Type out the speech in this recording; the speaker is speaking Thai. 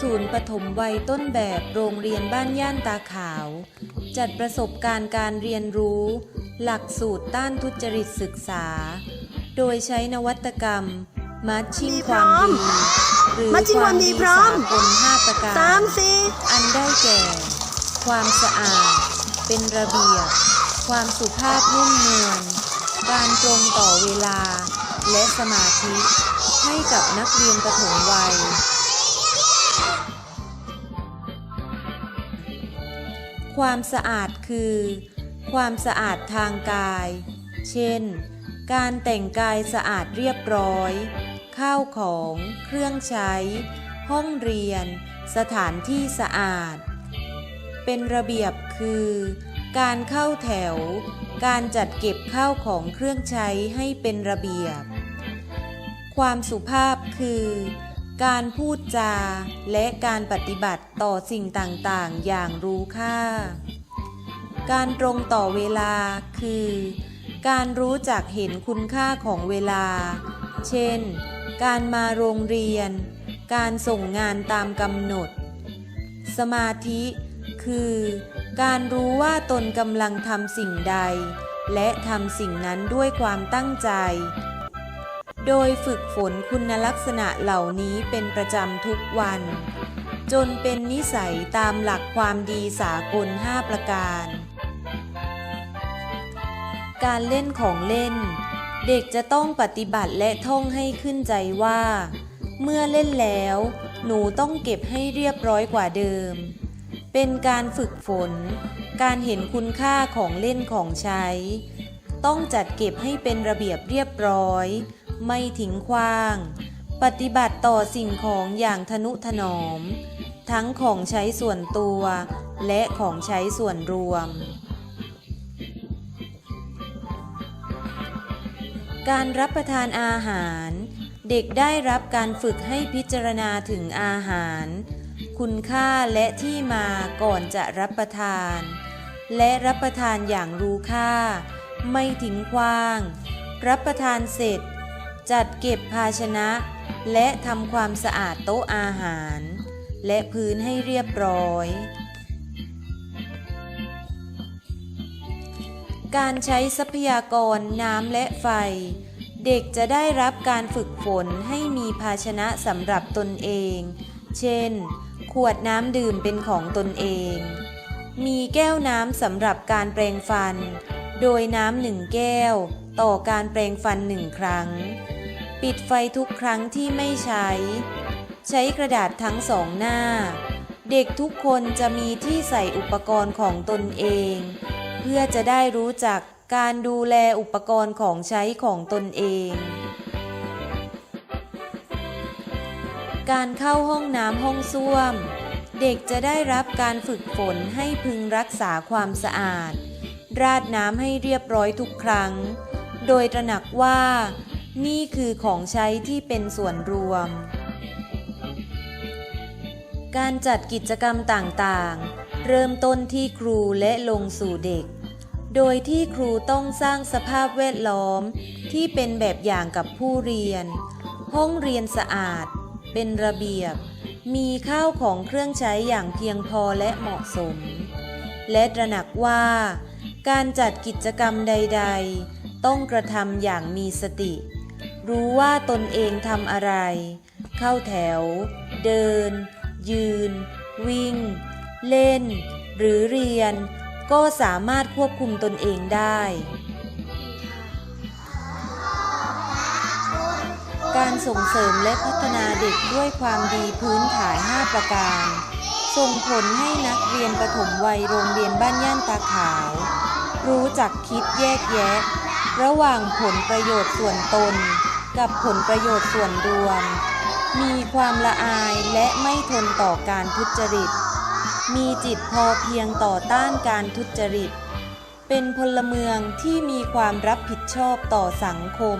ศูนย์ปฐมวัยต้นแบบโรงเรียนบ้านย่านตาขาว จัดประสบการณ์การเรียนรู้ หลักสูตรต้านทุจริตศึกษา โดยใช้นวัตกรรม มัชชิ่งความดีหรือมัชชิ่งความดีพร้อมสากลห้าประการสามสี่อันได้แก่ ความสะอาด เป็นระเบียบ ความสุภาพนุ่มนวลการตรงต่อเวลา และสมาธิให้กับนักเรียนประถมวัย ความสะอาดคือ ความสะอาดทางกาย เช่น การแต่งกายสะอาดเรียบร้อย ข้าวของ เครื่องใช้ ห้องเรียน สถานที่สะอาด เป็นระเบียบคือ การเข้าแถว การจัดเก็บข้าวของเครื่องใช้ให้เป็นระเบียบ ความสุภาพคือ การพูดจาและการปฏิบัติต่อสิ่งต่างๆ อย่างรู้ค่า การตรงต่อเวลาคือ การรู้จักเห็นคุณค่าของเวลา เช่น การมาโรงเรียน การส่งงานตามกำหนด สมาธิ คือ การรู้ว่าตนกำลังทำสิ่งใด และทำสิ่งนั้นด้วยความตั้งใจ โดยฝึกฝนคุณลักษณะเหล่านี้เป็นประจำทุกวัน จนเป็นนิสัยตามหลักความดีสากล 5 ประการ การเล่นของเล่น เด็กจะต้องปฏิบัติและท่องให้ขึ้นใจว่า เมื่อเล่นแล้ว หนูต้องเก็บให้เรียบร้อยกว่าเดิม เป็นการฝึกฝน การเห็นคุณค่าของเล่นของใช้ ต้องจัดเก็บให้เป็นระเบียบเรียบร้อย ไม่ทิ้งขว้าง ปฏิบัติต่อสิ่งของอย่างทนุถนอม ทั้งของใช้ส่วนตัว และของใช้ส่วนรวม การรับประทานอาหาร เด็กได้รับการฝึกให้พิจารณาถึงอาหาร คุณค่าและที่มาก่อนจะรับประทาน และรับประทานอย่างรู้ค่า ไม่ทิ้งขว้าง รับประทานเสร็จ จัดเก็บภาชนะ และทำความสะอาดโต๊ะอาหาร และพื้นให้เรียบร้อย การใช้ทรัพยากรน้ำและไฟ เด็กจะได้รับการฝึกฝนให้มีภาชนะสำหรับตนเอง เช่น ขวดน้ำดื่มเป็นของตนเอง มีแก้วน้ำสำหรับการแปรงฟัน โดยน้ำหนึ่งแก้วต่อการแปรงฟันหนึ่งครั้ง ปิดไฟทุกครั้งที่ไม่ใช้ ใช้กระดาษทั้งสองหน้า เด็กทุกคนจะมีที่ใส่อุปกรณ์ของตนเอง เพื่อจะได้รู้จักการดูแลอุปกรณ์ของใช้ของตนเอง การเข้าห้องน้ำห้องส้วม เด็กจะได้รับการฝึกฝนให้พึงรักษาความสะอาด ราดน้ำให้เรียบร้อยทุกครั้ง โดยตระหนักว่า นี่คือของใช้ที่เป็นส่วนรวม การจัดกิจกรรมต่างๆ เริ่มต้นที่ครูและลงสู่เด็ก โดยที่ครูต้องสร้างสภาพแวดล้อมที่เป็นแบบอย่างกับผู้เรียน ห้องเรียนสะอาด เป็นระเบียบ มีข้าวของเครื่องใช้อย่างเพียงพอและเหมาะสม และตระหนักว่า การจัดกิจกรรมใด ๆ ต้องกระทำอย่างมีสติ รู้ว่าตนเองทำอะไร เข้าแถว เดิน ยืน วิ่ง เล่น หรือเรียน ก็สามารถควบคุมตนเองได้ การส่งเสริมและพัฒนาเด็กด้วยความดีพื้นฐาน5ประการ ส่งผลให้นักเรียนประถมวัยโรงเรียนบ้านย่านตาขาว รู้จักคิดแยกแยะ ระหว่างผลประโยชน์ส่วนตน กับผลประโยชน์ส่วนรวม มีความละอายและไม่ทนต่อการทุจริต มีจิตพอเพียงต่อต้านการทุจริต เป็นพลเมืองที่มีความรับผิดชอบต่อสังคม